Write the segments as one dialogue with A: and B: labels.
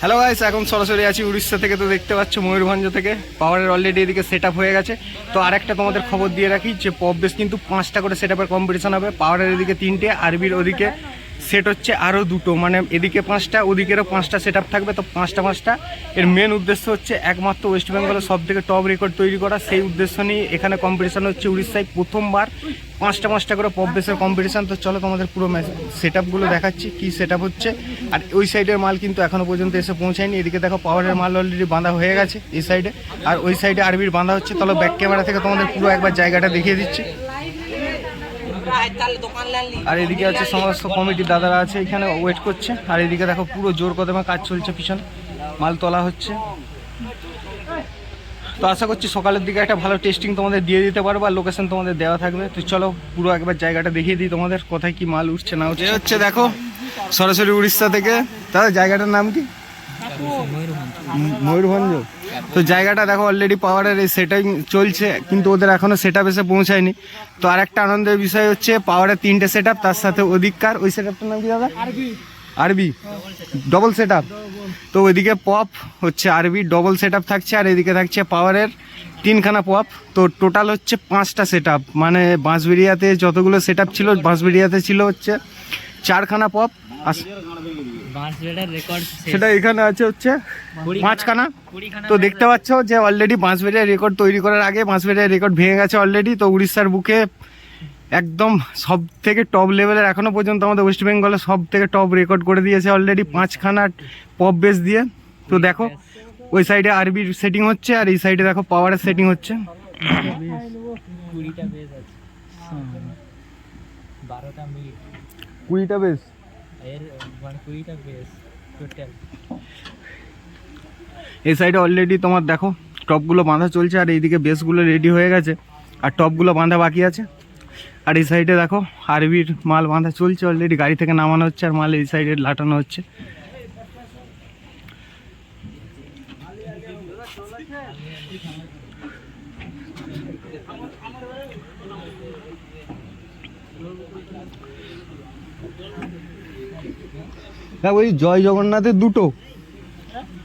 A: Hello guys এখন সরাসরি আছি উড়িষ্যা থেকে, তো দেখতে পাচ্ছ ময়ূরভঞ্জ থেকে। পাওয়ারের অলরেডি এদিকে সেট হয়ে গেছে। তো আরেকটা তোমাদের খবর দিয়ে রাখি যে পপ বেশ কিন্তু পাঁচটা করে সেট কম্পিটিশন হবে। পাওয়ারের এদিকে তিনটে আরবির ওদিকে। সেট হচ্ছে আরও দুটো মানে এদিকে পাঁচটা, ওদিকেরও পাঁচটা সেট থাকবে, তো পাঁচটা পাঁচটা। এর মেন উদ্দেশ্য হচ্ছে একমাত্র ওয়েস্ট বেঙ্গলের সব থেকে টপ রেকর্ড তৈরি করা, সেই উদ্দেশ্য নিয়ে এখানে কম্পিটিশান হচ্ছে উড়িষ্যায় প্রথমবার। পাঁচটা পাঁচটা করে পপ বেসের কম্পিটিশন তো চলো তোমাদের পুরো ম্যাচ সেট আপগুলো দেখাচ্ছি, কী সেট হচ্ছে। আর ওই সাইডের মাল কিন্তু এখনও পর্যন্ত এসে পৌঁছায়নি, এদিকে দেখো পাওয়ারের মাল অলরেডি বাঁধা হয়ে গেছে এই সাইডে আর ওই সাইডে আরবির বাঁধা হচ্ছে তাহলে ব্যাক ক্যামেরা থেকে তোমাদের পুরো একবার জায়গাটা দেখিয়ে দিচ্ছি। আর এদিকে আছে সমস্ত কমিটির দাদারা আছে এখানে ওয়েট করছে। আর এদিকে দেখো পুরো জোর কদমে কাজ চলছে পিছনে মাল তোলা হচ্ছে। তো আশা করছি সকালের দিকে একটা ভালো টেস্টিং তোমাদের দিয়ে দিতে পারব আর লোকেশন তোমাদের দেওয়া থাকবে। তো চলো পুরো একবার জায়গাটা দেখিয়ে দিই তোমাদের কোথায় কি মাল উঠছে না উঠছে। হচ্ছে দেখো সরাসরি উড়িষ্যা থেকে। দাদা জায়গাটার নাম কি? ময়ূরভঞ্জ। তো জায়গাটা দেখো অলরেডি পাওয়ারের এই সেটাই চলছে কিন্তু ওদের এখনও সেট এসে পৌঁছায়নি। তো আর একটা আনন্দের বিষয় হচ্ছে পাওয়ারের তিনটে সেট তার সাথে ওদিককার ওই সেট নাম কি দাদা? আরবি ডবল সেট তো ওইদিকে পপ হচ্ছে আরবি ডবল সেট থাকছে আর এদিকে থাকছে পাওয়ারের তিনখানা পপ তো টোটাল হচ্ছে পাঁচটা সেট মানে বাঁশবেড়িয়াতে যতগুলো সেট ছিল বাঁশবেড়িয়াতে ছিল হচ্ছে চারখানা পপ সেটা এখানে আছে হচ্ছে পাঁচখানা তো দেখতে পাচ্ছ যে অলরেডি বাঁশবেড়িয়ার রেকর্ড তৈরি করার আগে বাঁশবেড়িয়ার রেকর্ড ভেঙে গেছে অলরেডি তো উড়িষ্যার বুকে একদম সব থেকে টপ লেভেলের এখনও পর্যন্ত আমাদের ওয়েস্ট বেঙ্গলে সব থেকে টপ রেকর্ড করে দিয়েছে অলরেডি পাঁচখানা পপ বেস দিয়ে। তো দেখো ওই সাইডে আরবির সেটিং হচ্ছে আর এই সাইডে দেখো পাওয়ারের সেটিং হচ্ছে।
B: কুড়িটা
A: বেস
B: মানে
A: এই সাইডে অলরেডি তোমার দেখো টপগুলো বাঁধা চলছে আর এইদিকে বেসগুলো রেডি হয়ে গেছে, আর টপগুলো বাঁধা বাকি আছে। আর এই সাইডে দেখো আরবির মাল বাঁধা চলছে অলরেডি গাড়ি থেকে নামানো হচ্ছে আর মাল এই সাইডে লাটানো হচ্ছে। হ্যাঁ ওই জয় জগন্নাথের দুটো।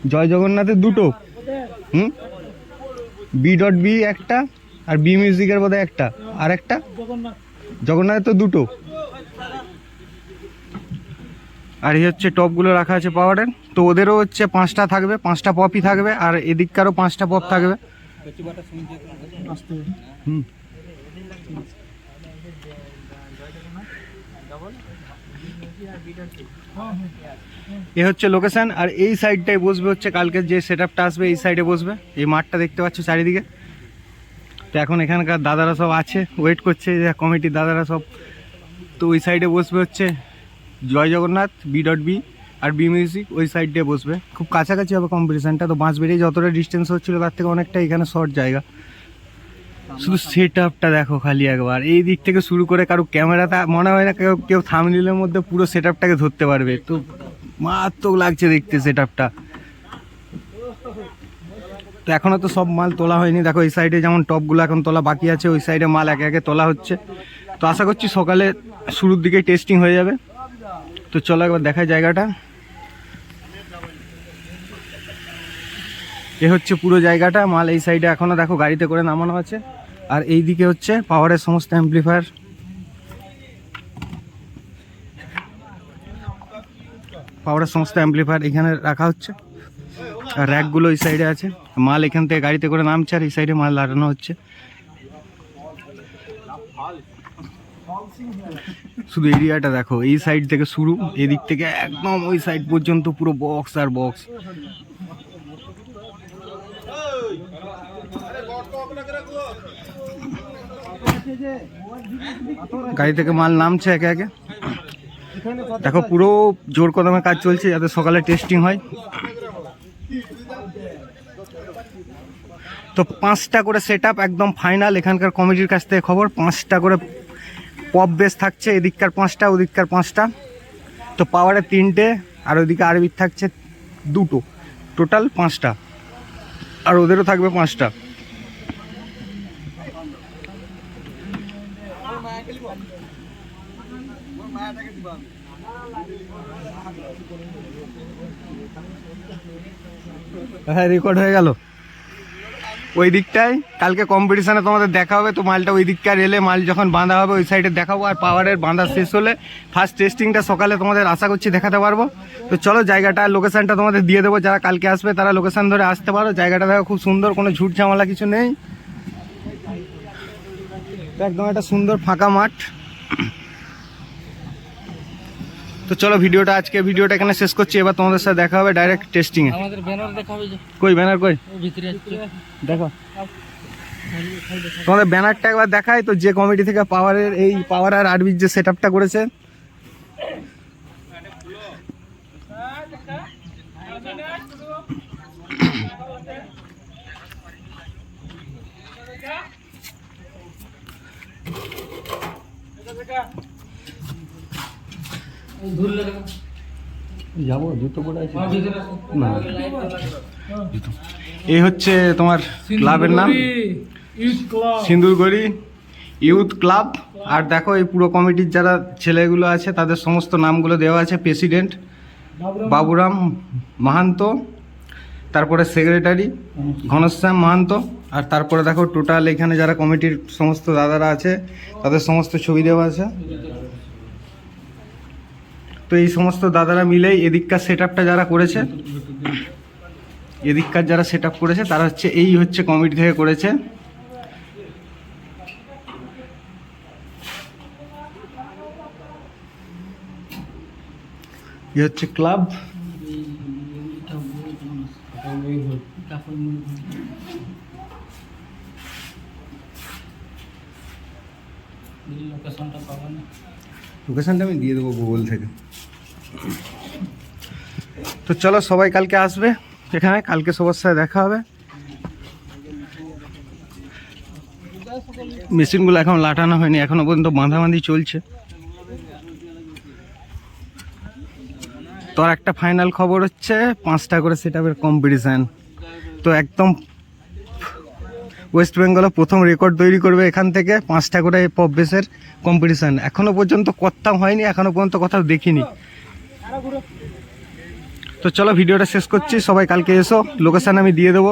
A: জয় জগন্নাথের দুটো। হুম? বি ডট বি একটা, আর বি মিউজিকের বোধহয় একটা। আর একটা? জগন্নাথের তো দুটো। আর এই হচ্ছে টপগুলো রাখা আছে পাওয়ারের তো ওদেরও হচ্ছে পাঁচটা থাকবে, পাঁচটা পপই থাকবে, আর এদিককারও পাঁচটা পপ থাকবে। হুম। এ হচ্ছে লোকেশন আর এই সাইডটাই বসবে হচ্ছে কালকে যে সেট আসবে, এই সাইডে বসবে। এই মাঠটা দেখতে পাচ্ছ চারিদিকে। তো এখন এখানকার দাদারা সব আছে ওয়েট করছে যে কমিটির দাদারা সব। তো ওই সাইডে বসবে হচ্ছে Jai Jagannath B dot B আর বি মিউজিক ওই সাইড বসবে। খুব কাছাকাছি হবে কম্পিটিশানটা তো বাঁশ বেরিয়ে যতটা ডিস্টেন্স হচ্ছিল, তার থেকে অনেকটা এখানে শর্ট জায়গা। শুধু সেট আপটা দেখো খালি একবার। এই দিক থেকে শুরু করে কারও ক্যামেরাটা মনে হয় না কেউ কেউ থামলিলের মধ্যে পুরো সেট আপটাকে ধরতে পারবে। তো মারাত্মক লাগছে দেখতে সেট আপটা তো এখনও তো সব মাল তোলা হয়নি। দেখো এই সাইডে যেমন টপগুলো এখন তোলা বাকি আছে, ওই সাইডে মাল একে একে তোলা হচ্ছে। তো আশা করছি সকালে শুরুর দিকে টেস্টিং হয়ে যাবে। তো চলো একবার দেখায় জায়গাটা। এ হচ্ছে পুরো জায়গাটা। মাল এই সাইডে এখনও দেখো গাড়িতে করে নামানো আছে। আর এই দিকে হচ্ছে পাওয়ারের সমস্ত অ্যাম্পলিফায়ার পাওয়ারের সমস্ত অ্যাম্পলিফায়ার এখানে রাখা হচ্ছে। আর র্যাকগুলো এই সাইডে আছে। মাল এখান থেকে গাড়িতে করে নামছে আর এই সাইডে মাল লাগানো হচ্ছে। শুধু এরিয়াটা দেখো, এই সাইড থেকে শুরু, এদিক থেকে একদম ওই সাইড পর্যন্ত পুরো বক্স আর বক্স গাড়ি থেকে মাল নামছে একে একে। দেখো, পুরো জোর কদমে কাজ চলছে, যাতে সকালে টেস্টিং হয়। তো পাঁচটা করে সেট একদম ফাইনাল এখানকার কমিটির কাছ থেকে খবর। পাঁচটা করে পপ বেস থাকছে, এদিককার পাঁচটা, ওদিককার পাঁচটা। তো পাওয়ারে তিনটে, আর ওদিকে আরবির থাকছে দুটো। টোটাল পাঁচটা। আর ওদেরও থাকবে পাঁচটা। হ্যাঁ রেকর্ড হয়ে গেল। ওই দিকটাই কালকে কম্পিটিশনে তোমাদের দেখা হবে, তো মালটা ওই দিককার এলে মাল যখন বাঁধা হবে, ওই সাইডে দেখাবো, আর পাওয়ারের বাঁধা শেষ হলে ফার্স্ট টেস্টিংটা সকালে তোমাদের আশা করছি দেখাতে পারব। তো চলো, জায়গাটা লোকেশানটা তোমাদের দিয়ে দেবো, যারা কালকে আসবে তারা লোকেশান ধরে আসতে পারো। জায়গাটা দেখো খুব সুন্দর, কোনো ঝুট ঝামেলা কিছু নেই। একদম একটা সুন্দর ফাঁকা মাঠ। তো চলো ভিডিওটা আজকে ভিডিওটা এখানে শেষ করছি এবার তোমাদের সাথে দেখা হবে ডাইরেক্ট
B: আমাদের ব্যানার দেখাবে
A: কই ব্যানার কই?
B: ভিতরে
A: দেখো। তোমাদের ব্যানারটা একবার দেখাই তো যে কমিটি থেকে পাওয়ারের এই পাওয়ার আর আরবির যে সেট আপটা করেছে। যাব জুতো পরে আছে। না জুতো। এই হচ্ছে তোমার ক্লাবের নাম। সিন্দুরগড়ি ইউথ ক্লাব। আর দেখো এই পুরো কমিটির যারা ছেলেগুলো আছে তাদের সমস্ত নামগুলো দেওয়া আছে প্রেসিডেন্ট বাবুরাম মাহান্ত তারপরে সেক্রেটারি ঘনশ্যাম মাহান্ত আর তারপরে দেখো টোটাল এখানে যারা কমিটির সমস্ত দাদারা আছে তাদের সমস্ত ছবি দেওয়া আছে। তো এই সমস্ত দাদারা মিলেই এদিককার সেট যারা করেছে, এদিককার যারা সেট করেছে, তারা হচ্ছে, এই হচ্ছে কমিটি থেকে করেছে। এ হচ্ছে ক্লাব
B: লোকেশনটা পাবো না।
A: লোকেশনটা আমি দিয়ে দেবো গুগল থেকে। তো চলো সবাই কালকে আসবে এখানে, কালকে সবার সাথে দেখা হবে। মেশিনগুলো এখন লাটানো হয়নি, এখনও পর্যন্ত বাঁধাবাঁধি চলছে। তোর একটা ফাইনাল খবর হচ্ছে, পাঁচটা করে সেট আপের কম্পিটিশান তো একদম ওয়েস্ট বেঙ্গলে প্রথম রেকর্ড তৈরি করবে এখান থেকে পাঁচটা করে পপ বেসের কম্পিটিশান এখনও পর্যন্ত করতাম হয়নি এখনও পর্যন্ত কথা দেখিনি। তো চলো ভিডিওটা শেষ করছি। সবাই কালকে এসো লোকেশান আমি দিয়ে দেবো।